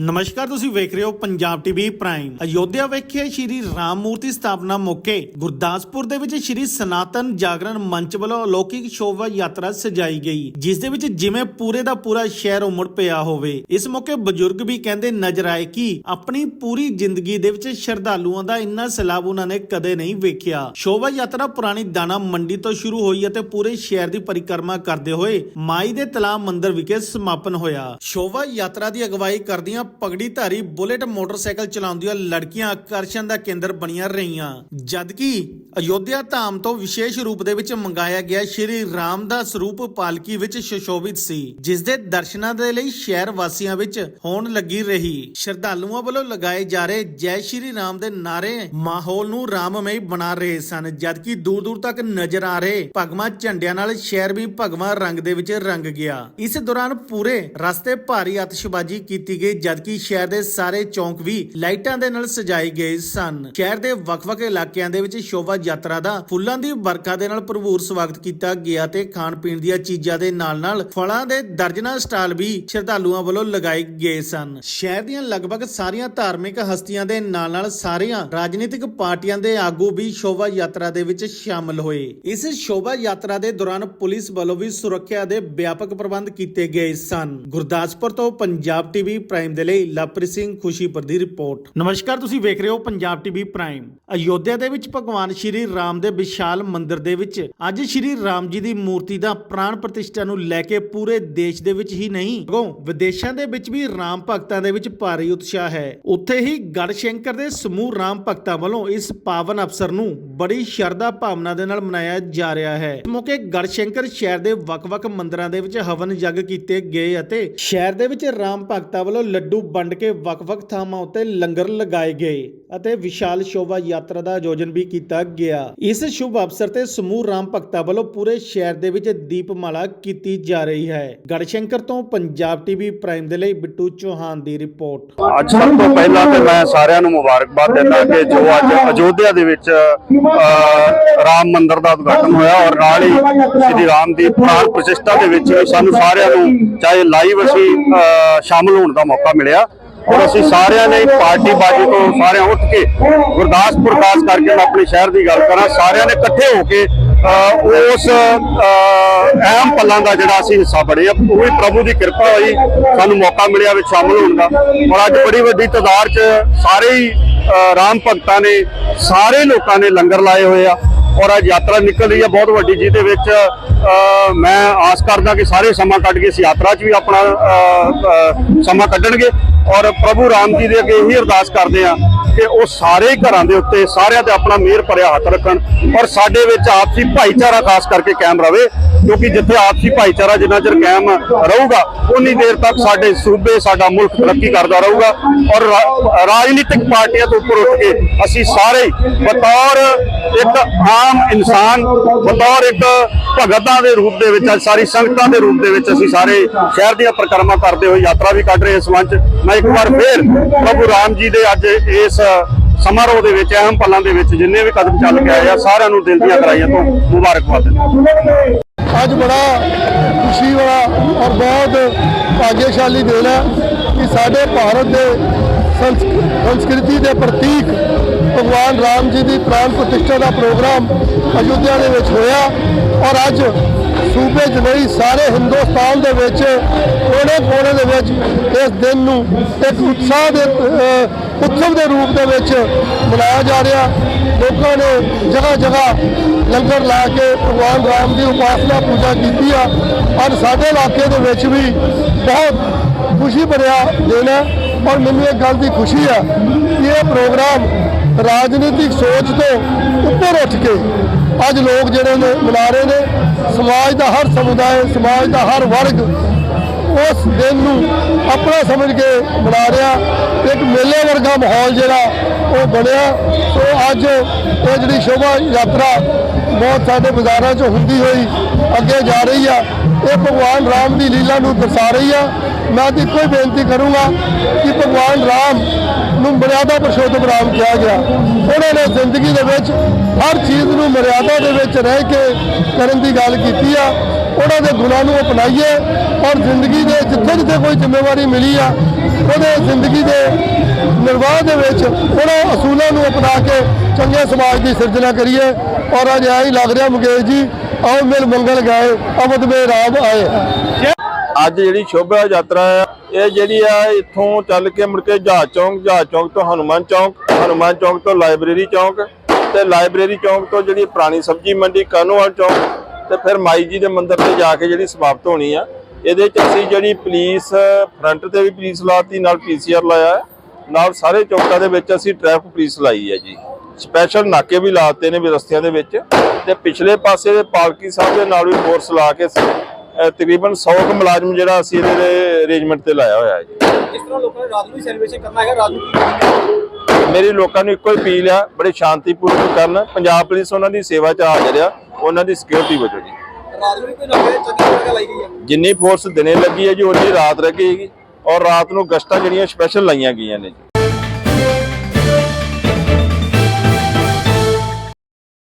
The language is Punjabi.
ਨਮਸਕਾਰ, ਤੁਸੀਂ ਵੇਖ ਰਹੇ ਹੋ ਪੰਜਾਬ ਟੀਵੀ ਪ੍ਰਾਈਮ। ਅਯੋਧਿਆ ਵਿਖੇ ਸ਼੍ਰੀ ਰਾਮ ਮੂਰਤੀ ਸਥਾਪਨਾ ਮੌਕੇ ਗੁਰਦਾਸਪੁਰ ਦੇ ਵਿੱਚ ਸ਼੍ਰੀ ਸਨਾਤਨ ਜਾਗਰਣ ਮੰਚ ਵੱਲੋਂ ਅਲੌਕਿਕ ਸ਼ੋਭਾ ਯਾਤਰਾ ਸਜਾਈ ਗਈ, ਜਿਸ ਦੇ ਵਿੱਚ ਜਿਵੇਂ ਪੂਰੇ ਦਾ ਪੂਰਾ ਸ਼ਹਿਰ ਉਮੜ ਪਿਆ ਹੋਵੇ। ਇਸ ਮੌਕੇ ਬਜ਼ੁਰਗ ਵੀ ਕਹਿੰਦੇ ਨਜ਼ਰ ਆਏ ਕਿ ਆਪਣੀ ਪੂਰੀ ਜ਼ਿੰਦਗੀ ਦੇ ਵਿੱਚ ਸ਼ਰਧਾਲੂਆਂ ਦਾ ਇੰਨਾ ਸਲਾਬ ਉਹਨਾਂ ਨੇ ਕਦੇ ਨਹੀਂ ਵੇਖਿਆ। ਸ਼ੋਭਾ ਯਾਤਰਾ ਪੁਰਾਣੀ ਦਾਣਾ ਮੰਡੀ ਤੋਂ ਸ਼ੁਰੂ ਹੋਈ ਅਤੇ ਪੂਰੇ ਸ਼ਹਿਰ ਦੀ ਪਰਿਕਰਮਾ ਕਰਦੇ ਹੋਏ ਮਾਈ ਦੇ ਤਲਾਬ ਮੰਦਿਰ ਵਿਖੇ ਸਮਾਪਨ ਹੋਇਆ। ਸ਼ੋਭਾ ਯਾਤਰਾ ਦੀ ਅਗਵਾਈ ਕਰਦੀਆਂ ਪਗੜੀ ਧਾਰੀ ਬੁਲੇਟ ਮੋਟਰਸਾਈਕਲ ਚਲਾਉਂਦੀਆਂ ਲੜਕੀਆਂ ਆਕਰਸ਼ਣ ਦਾ ਕੇਂਦਰ ਬਣੀਆਂ ਰਹੀਆਂ। ਜਦਕਿ ਅਯੋਧਿਆ ਧਾਮ ਤੋਂ ਵਿਸ਼ੇਸ਼ ਰੂਪ ਦੇ ਵਿੱਚ ਮੰਗਾਇਆ ਗਿਆ ਸ਼੍ਰੀ ਰਾਮ ਦਾ ਸਰੂਪ ਪਾਲਕੀ ਵਿੱਚ ਸੁਸ਼ੋਭਿਤ ਸੀ ਜਿਸ ਦੇ ਦਰਸ਼ਨਾਂ ਦੇ ਲਈ ਸ਼ਹਿਰ ਵਾਸੀਆਂ ਵਿੱਚ ਹੋਣ ਲੱਗੀ ਰਹੀ। ਸ਼ਰਧਾਲੂਆਂ ਵੱਲੋਂ ਲਗਾਏ ਜਾ ਰਹੇ ਜੈ ਸ਼੍ਰੀ ਰਾਮ ਦੇ ਨਾਰੇ ਮਾਹੌਲ ਨੂੰ ਰਾਮਮਈ ਬਣਾ ਰਹੇ ਸਨ, ਜਦਕਿ ਦੂਰ ਦੂਰ ਤੱਕ ਨਜ਼ਰ ਆ ਰਹੇ ਭਗਵਾਂ ਝੰਡਿਆਂ ਨਾਲ ਸ਼ਹਿਰ ਵੀ ਭਗਵਾਂ ਰੰਗ ਦੇ ਵਿੱਚ ਰੰਗ ਗਿਆ। ਇਸ ਦੌਰਾਨ ਪੂਰੇ ਰਸਤੇ ਭਾਰੀ ਆਤਿਸ਼ਬਾਜ਼ੀ ਕੀਤੀ ਗਈ ਜਦਕਿ ਸ਼ਹਿਰ ਦੇ ਸਾਰੇ ਚੌਂਕ ਵੀ ਲਾਈਟਾਂ ਦੇ ਨਾਲ ਸਜਾਏ ਗਏ ਸਨ। ਸ਼ਹਿਰ ਦੇ ਵੱਖ-ਵੱਖ ਇਲਾਕਿਆਂ ਦੇ ਵਿੱਚ ਸ਼ੋਭਾ ਯਾਤਰਾ ਦਾ ਫੁੱਲਾਂ ਦੀ ਵਰਖਾ ਦੇ ਨਾਲ ਭਰਪੂਰ ਸਵਾਗਤ ਕੀਤਾ ਗਿਆ ਤੇ ਖਾਣ ਪੀਣ ਦੀਆਂ ਚੀਜ਼ਾਂ ਦੇ ਨਾਲ-ਨਾਲ ਫਲਾਂ ਦੇ ਦਰਜਨਾਂ ਸਟਾਲ ਵੀ ਸ਼ਰਧਾਲੂਆਂ ਵੱਲੋਂ ਲਗਾਏ ਗਏ ਸਨ। ਸ਼ਹਿਰ ਦੀਆਂ ਲਗਭਗ ਸਾਰੀਆਂ ਧਾਰਮਿਕ ਹਸਤੀਆਂ ਦੇ ਨਾਲ-ਨਾਲ ਸਾਰੀਆਂ ਰਾਜਨੀਤਿਕ ਪਾਰਟੀਆਂ ਦੇ ਆਗੂ ਵੀ ਸ਼ੋਭਾ ਯਾਤਰਾ ਦੇ ਵਿੱਚ ਸ਼ਾਮਲ ਹੋਏ। ਇਸ ਸ਼ੋਭਾ ਯਾਤਰਾ ਦੇ ਦੌਰਾਨ ਪੁਲਿਸ ਵੱਲੋਂ ਵੀ ਸੁਰੱਖਿਆ ਦੇ ਵਿਆਪਕ ਪ੍ਰਬੰਧ ਕੀਤੇ ਗਏ ਸਨ। ਗੁਰਦਾਸਪੁਰ ਤੋਂ ਪੰਜਾਬ ਟੀਵੀ ਪ੍ਰਾਈਮ ਦੇ ਲਈ ਲਵਪ੍ਰੀਤ ਸਿੰਘ ਖੁਸ਼ੀਪੁਰ ਦੀ ਰਿਪੋਰਟ। ਨਮਸਕਾਰ, ਤੁਸੀਂ ਵੇਖ ਰਹੇ ਹੋ ਪੰਜਾਬ ਟੀਵੀ ਪ੍ਰਾਈਮ। ਅਯੋਧਿਆ ਦੇ ਵਿੱਚ ਭਗਵਾਨ ਸ਼੍ਰੀ ਰਾਮ ਦੇ ਵਿਸ਼ਾਲ ਮੰਦਿਰ ਦੇ ਵਿੱਚ ਅੱਜ ਸ਼੍ਰੀ ਰਾਮ ਜੀ ਦੀ ਮੂਰਤੀ ਦਾ ਪ੍ਰਾਣ ਪ੍ਰਤਿਸ਼ਠਾ ਨੂੰ ਲੈ ਕੇ ਪੂਰੇ ਦੇਸ਼ ਦੇ ਵਿੱਚ ਹੀ ਨਹੀਂ, ਸਗੋਂ ਵਿਦੇਸ਼ਾਂ ਦੇ ਵਿੱਚ ਵੀ ਰਾਮ ਭਗਤਾਂ ਦੇ ਵਿੱਚ ਭਾਰੀ ਉਤਸ਼ਾਹ ਹੈ। ਉੱਥੇ ਹੀ ਗੜਸ਼ੰਕਰ ਦੇ ਸਮੂਹ ਰਾਮ ਭਗਤਾਂ ਵੱਲੋਂ ਇਸ ਪਾਵਨ ਅਵਸਰ ਨੂੰ ਬੜੀ ਸ਼ਰਧਾ ਭਾਵਨਾ ਦੇ ਨਾਲ ਮਨਾਇਆ ਜਾ ਰਿਹਾ ਹੈ। ਇਸ ਮੌਕੇ ਗੜਸ਼ੰਕਰ ਸ਼ਹਿਰ ਦੇ ਵੱਖ-ਵੱਖ ਮੰਦਿਰਾਂ ਦੇ ਵਿੱਚ ਹਵਨ ਯੱਗ ਕੀਤੇ ਗਏ ਅਤੇ ਸ਼ਹਿਰ ਦੇ ਵਿੱਚ ਰਾਮ ਭਗਤਾਂ ਵੱਲੋਂ ਲੱਡੂ ਵੰਡ ਕੇ ਵੱਖ-ਵੱਖ ਥਾਵਾਂ ਉੱਤੇ ਲੰਗਰ ਲਗਾਏ ਗਏ ਅਤੇ ਵਿਸ਼ਾਲ ਸ਼ੋਭਾ ਯਾਤਰਾ ਦਾ ਆਯੋਜਨ ਵੀ ਕੀਤਾ ਗਿਆ। ਇਸ ਸ਼ੁਭ ਅਵਸਰ ਤੇ ਸਮੂਹ ਰਾਮ ਭਗਤਾਂ ਵੱਲੋਂ ਪੂਰੇ ਸ਼ਹਿਰ ਦੇ ਵਿੱਚ ਦੀਪਮਾਲਾ ਕੀਤੀ ਜਾ ਰਹੀ ਹੈ। ਗੜਸ਼ੰਕਰ ਤੋਂ ਪੰਜਾਬ ਟੀਵੀ ਪ੍ਰਾਈਮ ਦੇ ਲਈ ਬਿੱਟੂ ਚੌਹਾਨ ਦੀ ਰਿਪੋਰਟ। ਅੱਜ ਸਭ ਤੋਂ ਪਹਿਲਾਂ ਤੇ ਮੈਂ ਸਾਰਿਆਂ ਨੂੰ ਮੁਬਾਰਕਬਾਦ ਦਿੰਦਾ ਕਿ ਜੋ ਅੱਜ ਅਯੋਧਿਆ ਦੇ ਵਿੱਚ ਰਾਮ ਮੰਦਿਰ ਦਾ ਉਦਘਾਟਨ ਹੋਇਆ ਔਰ ਨਾਲ ਹੀ ਸ੍ਰੀ ਰਾਮ ਦੀ ਪ੍ਰਾਣ ਪ੍ਰਤਿਸ਼ਠਾ ਦੇ ਵਿੱਚ ਸਾਨੂੰ ਸਾਰਿਆਂ ਨੂੰ ਚਾਹੇ ਲਾਈਵ ਅਸੀਂ ਸ਼ਾਮਲ ਹੋਣ ਦਾ ਮੌਕਾ ਮਿਲਿਆ। ਔਰ ਅਸੀਂ ਸਾਰਿਆਂ ਨੇ ਪਾਰਟੀ ਬਾਜੀ ਤੋਂ ਸਾਰਿਆਂ ਉੱਠ ਕੇ ਗੁਰਦਾਸਪੁਰ ਖਾਸ ਕਰਕੇ ਮੈਂ ਆਪਣੇ ਸ਼ਹਿਰ ਦੀ ਗੱਲ ਕਰਾਂ ਸਾਰਿਆਂ ਨੇ ਇਕੱਠੇ ਹੋ ਕੇ ਅ, ਉਸ ਅ, ਅਹਿਮ ਪਲਾਂ ਦਾ ਜਿਹੜਾ ਅਸੀਂ ਹਿੱਸਾ ਬਣੇ ਆ ਉਹ ਵੀ ਪ੍ਰਭੂ ਦੀ ਕਿਰਪਾ ਹੋਈ ਸਾਨੂੰ ਮੌਕਾ ਮਿਲਿਆ ਵਿੱਚ ਸ਼ਾਮਲ ਹੋਣ ਦਾ। ਔਰ ਅੱਜ ਬੜੀ ਵੱਡੀ ਤਾਦਾਦ 'ਚ ਸਾਰੇ ਹੀ ਅ, ਰਾਮ ਭਗਤਾਂ ਨੇ ਸਾਰੇ ਲੋਕਾਂ ਨੇ ਲੰਗਰ ਲਾਏ ਹੋਏ ਆ। ਔਰ ਅੱਜ ਯਾਤਰਾ ਨਿਕਲ ਰਹੀ ਹੈ ਬਹੁਤ ਵੱਡੀ ਜਿਹਦੇ ਵਿੱਚ ਅ, ਮੈਂ ਆਸ ਕਰਦਾ ਕਿ ਸਾਰੇ ਸਮਾਂ ਕੱਢ ਕੇ ਇਸ ਯਾਤਰਾ 'ਚ ਵੀ ਆਪਣਾ ਸਮਾਂ ਕੱਢਣਗੇ। ਔਰ ਪ੍ਰਭੂ ਰਾਮ ਜੀ ਦੇ ਅੱਗੇ ਇਹੀ ਅਰਦਾਸ ਕਰਦੇ ਆ ਕਿ ਉਹ ਸਾਰੇ ਘਰਾਂ ਦੇ ਉੱਤੇ ਸਾਰਿਆਂ ਤੇ ਆਪਣਾ ਮਿਹਰ ਭਰਿਆ ਹੱਥ ਰੱਖਣ ਔਰ ਸਾਡੇ ਵਿੱਚ ਆਪਸੀ ਭਾਈਚਾਰਾ ਖਾਸ ਕਰਕੇ ਕਾਇਮ ਰਵੇ, ਕਿਉਂਕਿ ਜਿੱਥੇ ਆਪਸੀ ਭਾਈਚਾਰਾ ਜਿੰਨਾ ਚਿਰ ਕਾਇਮ ਰਹੂਗਾ, ਉਨੀ ਦੇਰ ਤੱਕ ਸਾਡੇ ਸੂਬੇ, ਸਾਡਾ ਮੁਲਕ ਤਰੱਕੀ ਕਰਦਾ ਰਹੂਗਾ ਔਰ ਰਾਜਨੀਤਿਕ ਪਾਰਟੀਆਂ ਤੋਂ ਉੱਪਰ ਉੱਠ ਕੇ ਅਸੀਂ ਸਾਰੇ ਬਤੌਰ ਇੱਕ ਆਮ ਇਨਸਾਨ, ਬਤੌਰ ਇੱਕ ਭਗਤਾਂ ਦੇ ਰੂਪ ਦੇ ਵਿੱਚ ਅੱਜ ਸਾਰੀ ਸੰਗਤਾਂ ਦੇ ਰੂਪ ਦੇ ਵਿੱਚ ਅਸੀਂ ਸਾਰੇ ਸ਼ਹਿਰ ਦੀਆਂ ਪਰਿਕਰਮਾ ਕਰਦੇ ਹੋਏ ਯਾਤਰਾ ਵੀ ਕੱਢ ਰਹੇ ਇਸ ਮੰਚ। ਮੈਂ ਇੱਕ ਵਾਰ ਫੇਰ ਪ੍ਰਭੂ ਰਾਮ ਜੀ ਦੇ ਅੱਜ ਇਸ ਸਮਾਰੋਹ ਦੇ ਵਿੱਚ, ਅਹਿਮ ਪਲਾਂ ਦੇ ਵਿੱਚ ਜਿੰਨੇ ਵੀ ਕਦਮ ਚੱਲ ਕੇ ਆਏ ਆ, ਸਾਰਿਆਂ ਨੂੰ ਦਿਲ ਦੀਆਂ ਗਹਿਰਾਈਆਂ ਤੋਂ ਮੁਬਾਰਕਬਾਦ ਦਿੰਦਾ ਅੱਜ ਬੜਾ ਖੁਸ਼ੀ ਵਾਲਾ ਔਰ ਬਹੁਤ ਭਾਗਿਆਸ਼ਾਲੀ ਦਿਨ ਹੈ ਕਿ ਸਾਡੇ ਭਾਰਤ ਦੇ ਸੰਸਕ੍ਰਿਤੀ ਦੇ ਪ੍ਰਤੀਕ ਭਗਵਾਨ ਰਾਮ ਜੀ ਦੀ ਪ੍ਰਾਣ ਪ੍ਰਤਿਸ਼ਠਾ ਦਾ ਪ੍ਰੋਗਰਾਮ ਅਯੁੱਧਿਆ ਦੇ ਵਿੱਚ ਹੋਇਆ ਔਰ ਅੱਜ ਸੂਬੇ 'ਚ ਨਹੀਂ, ਸਾਰੇ ਹਿੰਦੁਸਤਾਨ ਦੇ ਵਿੱਚ ਕੋਨੇ ਕੋਨੇ ਦੇ ਵਿੱਚ ਇਸ ਦਿਨ ਨੂੰ ਇੱਕ ਉਤਸ਼ਾਹ ਦੇ ਉਤਸਵ ਦੇ ਰੂਪ ਦੇ ਵਿੱਚ ਮਨਾਇਆ ਜਾ ਰਿਹਾ। ਲੋਕਾਂ ਨੇ ਜਗ੍ਹਾ ਜਗ੍ਹਾ ਲੰਗਰ ਲਾ ਕੇ ਭਗਵਾਨ ਰਾਮ ਦੀ ਉਪਾਸਨਾ ਪੂਜਾ ਕੀਤੀ ਆ। ਔਰ ਸਾਡੇ ਇਲਾਕੇ ਦੇ ਵਿੱਚ ਵੀ ਬਹੁਤ ਖੁਸ਼ੀ ਭਰਿਆ ਦਿਨ ਹੈ। ਪਰ ਮੈਨੂੰ ਇਹ ਗੱਲ ਦੀ ਖੁਸ਼ੀ ਆ ਕਿ ਇਹ ਪ੍ਰੋਗਰਾਮ ਰਾਜਨੀਤਿਕ ਸੋਚ ਤੋਂ ਉੱਪਰ ਉੱਠ ਕੇ ਅੱਜ ਲੋਕ ਜਿਹੜੇ ਨੇ ਮਨਾ ਰਹੇ ਨੇ, ਸਮਾਜ ਦਾ ਹਰ ਸਮੁਦਾਇ, ਸਮਾਜ ਦਾ ਹਰ ਵਰਗ ਉਸ ਦਿਨ ਨੂੰ ਆਪਣਾ ਸਮਝ ਕੇ ਮਨਾ ਰਿਹਾ। ਇੱਕ ਮੇਲੇ ਵਰਗਾ ਮਾਹੌਲ ਜਿਹੜਾ ਉਹ ਬਣਿਆ। ਸੋ ਅੱਜ ਇਹ ਜਿਹੜੀ ਸ਼ੋਭਾ ਯਾਤਰਾ ਬਹੁਤ ਸਾਡੇ ਬਾਜ਼ਾਰਾਂ 'ਚ ਹੁੰਦੀ ਹੋਈ ਅੱਗੇ ਜਾ ਰਹੀ ਆ। ਇਹ ਭਗਵਾਨ ਰਾਮ ਦੀ ਲੀਲਾ ਨੂੰ ਦਰਸਾ ਰਹੀ ਆ। ਮੈਂ ਤਾਂ ਇੱਕੋ ਹੀ ਬੇਨਤੀ ਕਰੂੰਗਾ ਕਿ ਭਗਵਾਨ ਰਾਮ ਨੂੰ ਮਰਿਆਦਾ ਪੁਰਸ਼ੋਤਮ ਰਾਮ ਕਿਹਾ ਗਿਆ। ਉਹਨਾਂ ਨੇ ਜ਼ਿੰਦਗੀ ਦੇ ਵਿੱਚ ਹਰ ਚੀਜ਼ ਨੂੰ ਮਰਿਆਦਾ ਦੇ ਵਿੱਚ ਰਹਿ ਕੇ ਕਰਨ ਦੀ ਗੱਲ ਕੀਤੀ ਆ। ਉਹਨਾਂ ਦੇ ਗੁਣਾਂ ਨੂੰ ਅਪਣਾਈਏ ਔਰ ਜ਼ਿੰਦਗੀ ਦੇ ਜਿੱਥੇ ਜਿੱਥੇ ਕੋਈ ਜ਼ਿੰਮੇਵਾਰੀ ਮਿਲੀ ਆ, ਉਹਦੇ ਜ਼ਿੰਦਗੀ ਦੇ ਨਿਰਵਾਹ ਦੇ ਵਿੱਚ ਉਹਨਾਂ ਅਸੂਲਾਂ ਨੂੰ ਅਪਣਾ ਕੇ ਚੰਗੇ ਸਮਾਜ ਦੀ ਸਿਰਜਣਾ ਕਰੀਏ। ਔਰ ਅੱਜ ਆਈ ਲੱਗ ਰਿਹਾ ਮੁਕੇਸ਼ ਜੀ ਆਓ ਮਿਲ ਮੰਗਲ ਗਾਏ ਅਵਧ ਮੇ ਰਾਮ ਆਏ। ਅੱਜ ਜਿਹੜੀ ਸ਼ੋਭਾ ਯਾਤਰਾ ਆ, ਇਹ ਜਿਹੜੀ ਆ ਇੱਥੋਂ ਚੱਲ ਕੇ ਮੁੜ ਕੇ ਜਹਾਜ਼ ਚੌਂਕ ਜਹਾਜ਼ ਚੌਂਕ ਤੋਂ ਹਨੂਮਾਨ ਚੌਂਕ ਹਨੂਮਾਨ ਚੌਂਕ ਤੋਂ ਲਾਇਬ੍ਰੇਰੀ ਚੌਂਕ ਤੇ ਲਾਇਬ੍ਰੇਰੀ ਚੌਂਕ ਤੋਂ ਜਿਹੜੀ ਪੁਰਾਣੀ ਸਬਜ਼ੀ ਮੰਡੀ ਕਾਨੂੰਵਾਲ ਚੌਂਕ ਤੇ ਫਿਰ ਮਾਈ ਜੀ ਦੇ ਮੰਦਿਰ ਤੇ ਜਾ ਕੇ ਜਿਹੜੀ ਸਮਾਪਤ ਹੋਣੀ ਆ, ਇਹਦੇ ਚ ਅਸੀਂ ਜਿਹੜੀ ਪੁਲਿਸ ਫਰੰਟ ਤੇ ਵੀ ਪੁਲਿਸ ਲਾਤੀ, ਨਾਲ ਪੀਸੀਆਰ ਲਾਇਆ, ਨਾਲ ਸਾਰੇ ਚੌਕਾਂ ਦੇ ਵਿੱਚ ਅਸੀਂ ਟ੍ਰੈਫਿਕ ਪੁਲਿਸ ਲਾਈ ਹੈ ਜੀ। ਸਪੈਸ਼ਲ ਨਾਕੇ ਵੀ ਲਾਤੇ ਨੇ ਵੀ ਰਸਤਿਆਂ ਦੇ ਵਿੱਚ ਤੇ ਪਿਛਲੇ ਪਾਸੇ ਦੇ ਪਾਲਕੀ ਸਾਹਿਬ ਦੇ ਨਾਲ ਵੀ ਫੋਰਸ ਲਾ ਕੇ ਤਕਰੀਬਨ 100 ਕੁ ਮੁਲਾਜ਼ਮ ਜਿਹੜਾ ਅਸੀਂ ਇਹਦੇ ਅਰੇਂਜਮੈਂਟ ਤੇ ਲਾਇਆ ਹੋਇਆ ਹੈ ਜੀ। ਜਿਸ ਤਰ੍ਹਾਂ ਲੋਕਾਂ ਨੇ ਰਾਤ ਨੂੰ ਸੈਲੀਬ੍ਰੇਸ਼ਨ ਕਰਨਾ ਹੈਗਾ ਰਾਤ ਨੂੰ ਮੇਰੀ ਲੋਕਾਂ ਨੂੰ ਇੱਕੋ ਹੀ ਅਪੀਲ ਆ ਬੜੇ ਸ਼ਾਂਤੀਪੂਰਵਕ ਕਰਨ ਪੰਜਾਬ ਪੁਲਿਸ ਉਹਨਾਂ ਦੀ ਸੇਵਾ 'ਚ ਹਾਜ਼ਰ ਆ ਉਹਨਾਂ ਦੀ ਸਿਕਿਉਰਿਟੀ ਵਜੋਂ ਜੀ। ਰਾਤ ਨੂੰ ਕੋਈ ਚੰਗੀ ਜਗ੍ਹਾ ਲਾਈ ਗਈ ਹੈ ਜਿੰਨੀ ਫੋਰਸ ਦਿਨੇ ਲੱਗੀ ਹੈ ਜੀ ਉਨੀ ਰਾਤ ਲੱਗੇਗੀ ਔਰ ਰਾਤ ਨੂੰ ਗਸ਼ਤਾਂ ਜਿਹੜੀਆਂ ਸਪੈਸ਼ਲ ਲਾਈਆਂ ਗਈਆਂ ਨੇ ਜੀ।